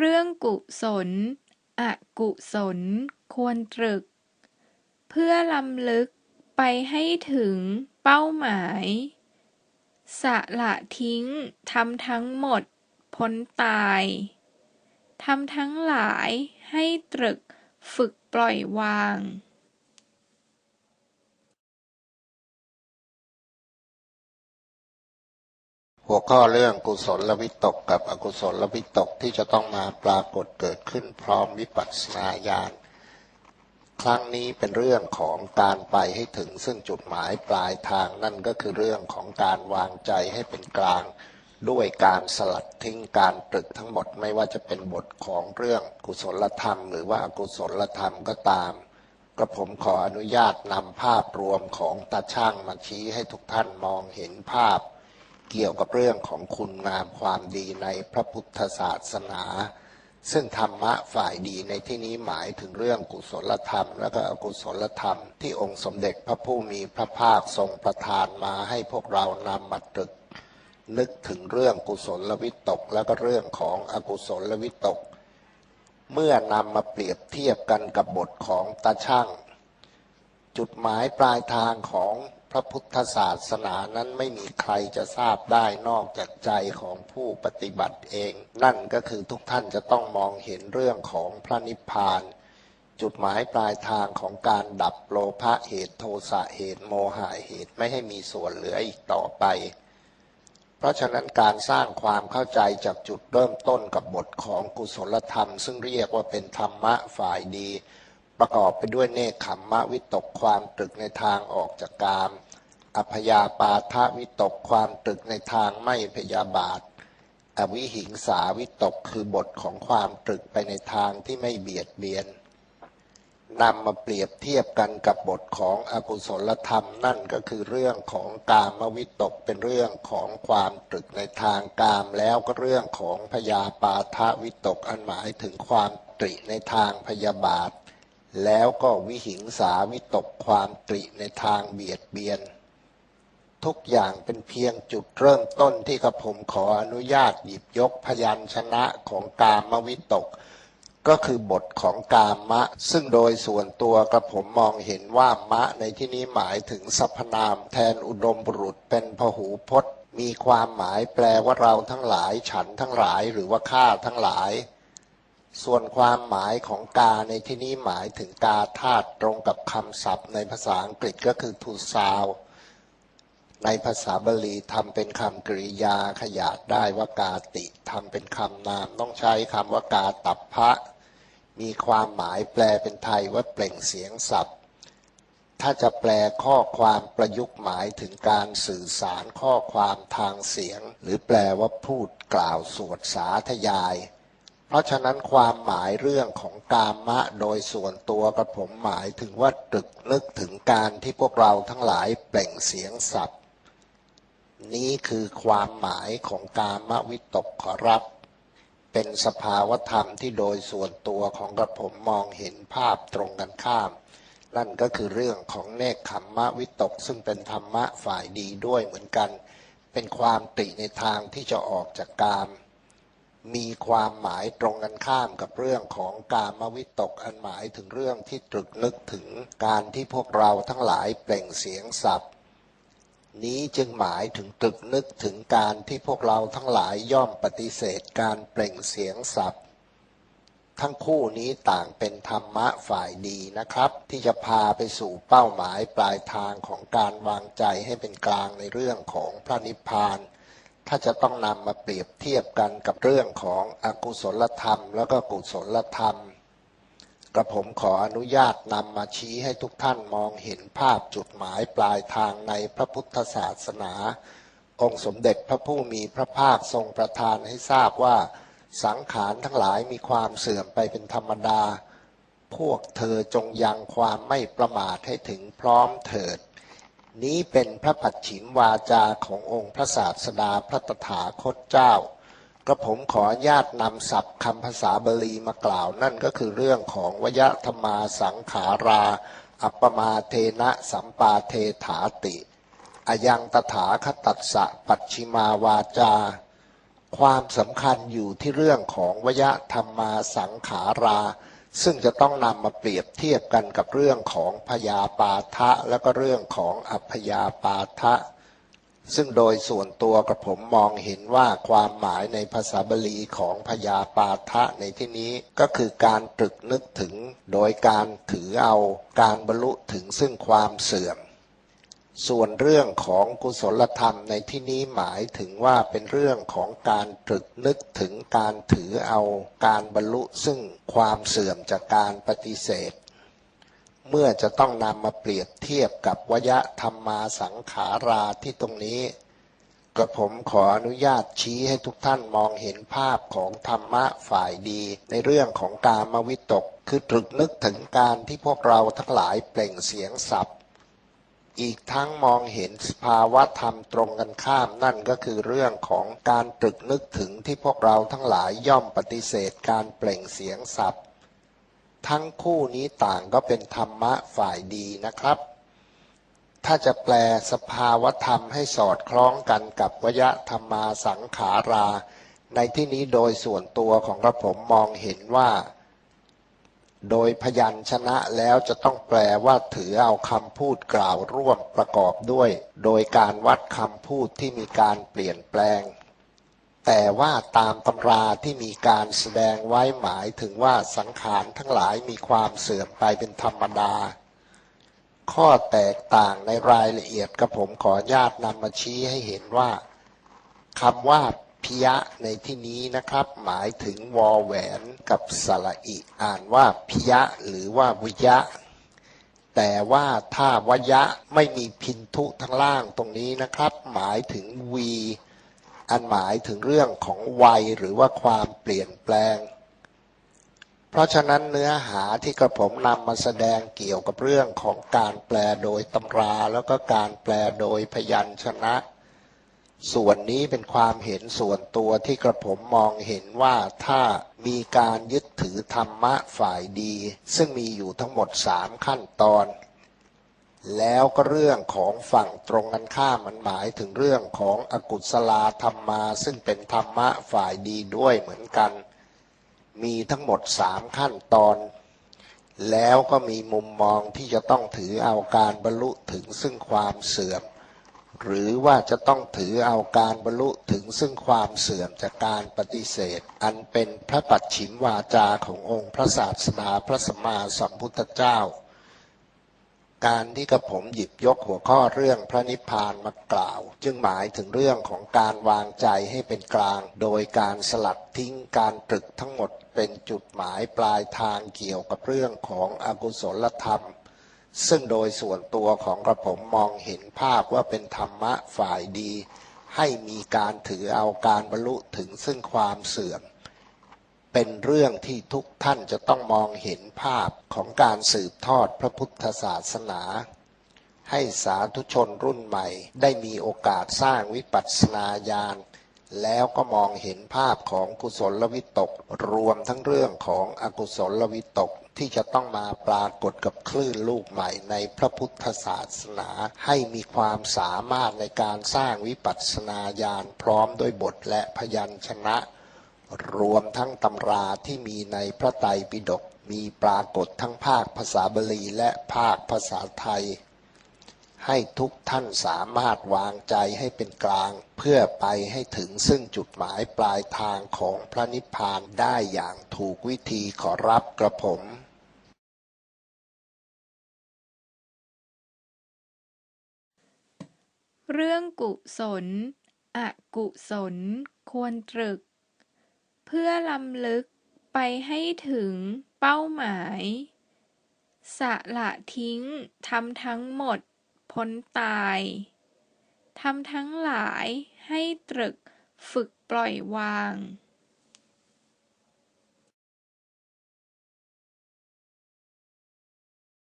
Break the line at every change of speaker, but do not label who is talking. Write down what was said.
เรื่องกุศล อกุศล ควรตรึก เพื่อลำลึกไปให้ถึงเป้าหมายสละทิ้งทำทั้งหมดพ้นตายทำทั้งหลายให้ตรึกฝึกปล่อยวาง
หัวข้อเรื่องกุศลวิตกกับอกุศลวิตกที่จะต้องมาปรากฏเกิดขึ้นพร้อมวิปัสสนาญาณครั้งนี้เป็นเรื่องของการไปให้ถึงซึ่งจุดหมายปลายทางนั่นก็คือเรื่องของการวางใจให้เป็นกลาง ด้วยการสลัดทิ้งการตรึกทั้งหมดไม่ว่าจะเป็นบทของเรื่องกุศลธรรม หรือว่าอกุศลธรรมก็ตามกระผมขออนุญาตนำภาพรวมของตาช่างมาชี้ให้ทุกท่านมองเห็นภาพ เกี่ยวกับเรื่องของคุณงามความดีในพระพุทธศาสนา ซึ่งธรรมะฝ่ายดีในที่นี้หมายถึงเรื่องกุศลธรรม และก็อกุศลธรรม ที่องค์สมเด็จพระผู้มีพระภาคทรงประทานมาให้พวกเรานำมาตรึก นึกถึงเรื่องกุศลวิตก และก็เรื่องของอกุศลวิตก เมื่อนำมาเปรียบเทียบกันกับบทของตาช่างจุดหมายปลายทางของ พระพุทธศาสนานั้นไม่มีใครจะทราบได้นอกจากใจของผู้ปฏิบัติเอง นั่นก็คือทุกท่านจะต้องมองเห็นเรื่องของพระนิพพาน จุดหมายปลายทางของการดับโลภะเหตุโทสะเหตุโมหะเหตุไม่ให้มีส่วนเหลืออีกต่อไป เพราะฉะนั้นการสร้างความเข้าใจจากจุดเริ่มต้นกับบทของกุศลธรรม ซึ่งเรียกว่าเป็นธรรมะฝ่ายดี ประกอบไปด้วยเนคขมมะวิตกความตรึกในทางออกจากกามอพยาปาทวิตกความตรึกในทางไม่พยาบาท อวิหิงสาวิตกคือบทของความตรึกไปในทางที่ไม่เบียดเบียนนำมาเปรียบเทียบกันกับบทของอกุศลธรรมนั่นก็คือเรื่องของกามวิตกเป็นเรื่องของความตรึกในทางกามแล้วก็เรื่องของพยาปาทวิตกอันหมายถึงความตริในทางพยาบาท แล้วก็วิหิงสาวิตกความตริในทางเบียดเบียน ทุกอย่างเป็นเพียงจุดเริ่มต้นที่กระผมขออนุญาตหยิบยกพยัญชนะของกามวิตก ก็คือบทของกามะ ซึ่งโดยส่วนตัวกระผมมองเห็นว่ามะในที่นี้หมายถึงสรรพนามแทนอุดมบุรุษเป็นพหูพจน์ มีความหมายแปลว่าเราทั้งหลายฉันทั้งหลายหรือว่าข้าทั้งหลาย ส่วนความหมายของกาในที่นี้หมายถึงกาธาตุตรงกับคำศัพท์ในภาษาอังกฤษก็คือ to sound ในภาษาบาลีทำเป็นคำกริยาขยาดได้ว่ากาติทำเป็นคำนาม ต้องใช้คำว่ากาตับพระ มีความหมายแปลเป็นไทยว่าเปล่งเสียงศัพท์ ถ้าจะแปลข้อความประยุกต์หมายถึงการสื่อสารข้อความทางเสียง หรือแปลว่าพูดกล่าวสวดสาธยาย เพราะฉะนั้นความหมายเรื่องของกามะโดยส่วนตัวกระผมหมายถึงว่าตรึกนึกถึงการที่พวกเราทั้งหลายเปล่งเสียงศัพท์นี้คือความหมายของกามะวิตกขอรับ เป็นสภาวธรรมที่โดยส่วนตัวของกระผมมองเห็นภาพตรงกันข้าม นั่นก็คือเรื่องของเนคขมมะวิตกซึ่งเป็นธรรมะฝ่ายดีด้วยเหมือนกัน เป็นความติในทางที่จะออกจากกาม มีความหมายตรงกันข้ามกับเรื่องของการมวิตกอันหมายถึงเรื่องที่ตรึกนึกถึงการที่พวกเราทั้งหลายเปล่งเสียงศัพท์นี้จึงหมายถึงตรึกนึกถึงการที่พวกเราทั้งหลายย่อมปฏิเสธการเปล่งเสียงศัพท์ทั้งคู่นี้ต่างเป็นธรรมะฝ่ายดีนะครับ ที่จะพาไปสู่เป้าหมายปลายทางของการวางใจให้เป็นกลางในเรื่องของพระนิพพาน ถ้าจะต้องนำมาเปรียบเทียบกันกับเรื่องของอกุศลธรรม แล้วก็กุศลธรรม กระผมขออนุญาตนำมาชี้ให้ทุกท่านมองเห็นภาพจุดหมายปลายทางในพระพุทธศาสนา องค์สมเด็จพระผู้มีพระภาคทรงประทานให้ทราบว่าสังขารทั้งหลายมีความเสื่อมไปเป็นธรรมดา พวกเธอจงยังความไม่ประมาทให้ถึงพร้อมเถิด นี้เป็นพระปัจฉิมวาจาขององค์พระศาสดาพระตถาคตเจ้ากระผมขออนุญาตนำศัพท์คำภาษาบาลีมากล่าว นั่นก็คือเรื่องของวยธรรมาสังขารา อัปปมาเทนะสัมปาเทถาติอายังตถาคตัสสะปัจฉิมาวาจา ความสำคัญอยู่ที่เรื่องของวยธรรมาสังขารา ซึ่งจะต้องนำมาเปรียบเทียบกันกับเรื่องของพยาปาทะ แล้วก็เรื่องของอัพยาปาทะ ซึ่งโดยส่วนตัวกับผมมองเห็นว่าความหมายในภาษาบาลีของพยาปาทะในที่นี้ก็คือการตรึกนึกถึงโดยการถือเอาการบรรลุถึงซึ่งความเสื่อม ส่วนเรื่องของกุศลธรรมในที่นี้หมายถึงว่าเป็นเรื่องของการตรึกนึกถึงการถือเอาการบรรลุซึ่งความเสื่อมจากการปฏิเสธ เมื่อจะต้องนำมาเปรียบเทียบกับวยธรรมาสังขาราที่ตรงนี้กระผมขออนุญาตชี้ให้ทุกท่านมองเห็นภาพของธรรมะฝ่ายดี ในเรื่องของการมวิตก คือตรึกนึกถึงการที่พวกเราทั้งหลายเปล่งเสียงสับ อีกทั้งมองเห็นสภาวะธรรมตรงกันข้ามนั่นก็คือเรื่องของการตรึกนึกถึงที่พวกเราทั้งหลายย่อมปฏิเสธการเปล่งเสียงสับทั้งคู่นี้ต่างก็เป็นธรรมะฝ่ายดีนะครับ ถ้าจะแปลสภาวะธรรมให้สอดคล้องกันกับวยธรรมาสังขารา ในที่นี้โดยส่วนตัวของกระผมมองเห็นว่า โดยพยัญชนะแล้วจะต้องแปลว่าถือเอาคำพูดกล่าวร่วมประกอบด้วย โดยการวัดคำพูดที่มีการเปลี่ยนแปลง แต่ว่าตามตำราที่มีการแสดงไว้หมายถึงว่าสังขารทั้งหลายมีความเสื่อมไปเป็นธรรมดา ข้อแตกต่างในรายละเอียดกระผมขออนุญาตนำมาชี้ให้เห็นว่าคำว่า พิยะในที่นี้นะครับ หมายถึงวอแหวนกับสระอิอ่านว่าพิยะหรือว่าวิยะ แต่ว่าถ้าวยะไม่มีพินทุทั้งล่างตรงนี้นะครับ หมายถึงวี อันหมายถึงเรื่องของวัยหรือว่าความเปลี่ยนแปลง เพราะฉะนั้นเนื้อหาที่กระผมนำมาแสดงเกี่ยวกับเรื่องของการแปลโดยตำรา แล้วก็การแปลโดยพยัญชนะ ส่วนนี้เป็นความเห็นส่วนตัวที่กระผมมองเห็นว่าถ้ามีการยึดถือธรรมะฝ่ายดี ซึ่งมีอยู่ทั้งหมดสามขั้นตอน แล้วก็เรื่องของฝั่งตรงกันข้ามมันหมายถึงเรื่องของอกุศลาธรรมา ซึ่งเป็นธรรมะฝ่ายดีด้วยเหมือนกัน มีทั้งหมดสามขั้นตอน แล้วก็มีมุมมองที่จะต้องถือเอาการบรรลุถึงซึ่งความเสื่อม หรือว่าจะต้องถือเอาการบรรลุถึงซึ่งความเสื่อมจากการปฏิเสธ อันเป็นพระปัจฉิมวาจาขององค์พระศาสดาพระสัมมาสัมพุทธเจ้า การที่กระผมหยิบยกหัวข้อเรื่องพระนิพพานมากล่าว จึงหมายถึงเรื่องของการวางใจให้เป็นกลาง โดยการสลัดทิ้งการตรึกทั้งหมดเป็นจุดหมายปลายทางเกี่ยวกับเรื่องของอกุศลธรรม ซึ่งโดยส่วนตัวของกระผมมองเห็นภาพว่าเป็นธรรมะฝ่ายดี ให้มีการถือเอาการบรรลุถึงซึ่งความเสื่อม เป็นเรื่องที่ทุกท่านจะต้องมองเห็นภาพของการสืบทอดพระพุทธศาสนา ให้สาธุชนรุ่นใหม่ ได้มีโอกาสสร้างวิปัสสนาญาณ แล้วก็มองเห็นภาพของกุศลวิตก รวมทั้งเรื่องของอกุศลวิตกที่จะต้องมาปรากฏกับคลื่นลูกใหม่ในพระพุทธศาสนา ให้มีความสามารถในการสร้างวิปัสสนาญาณพร้อมด้วยบทและพยัญชนะ รวมทั้งตำราที่มีในพระไตรปิฎกมีปรากฏทั้งภาคภาษาบาลีและภาคภาษาไทย ให้ทุกท่านสามารถวางใจให้เป็นกลาง เพื่อไปให้ถึงซึ่งจุดหมายปลายทางของพระนิพพานได้อย่างถูกวิธีขอรับกระผม
เรื่องกุศล อกุศล ควรตรึก เพื่อลำลึกไปให้ถึงเป้าหมาย สละทิ้งทำทั้งหมด พ้นตายทำทั้งหลายให้ตรึกฝึกปล่อยวาง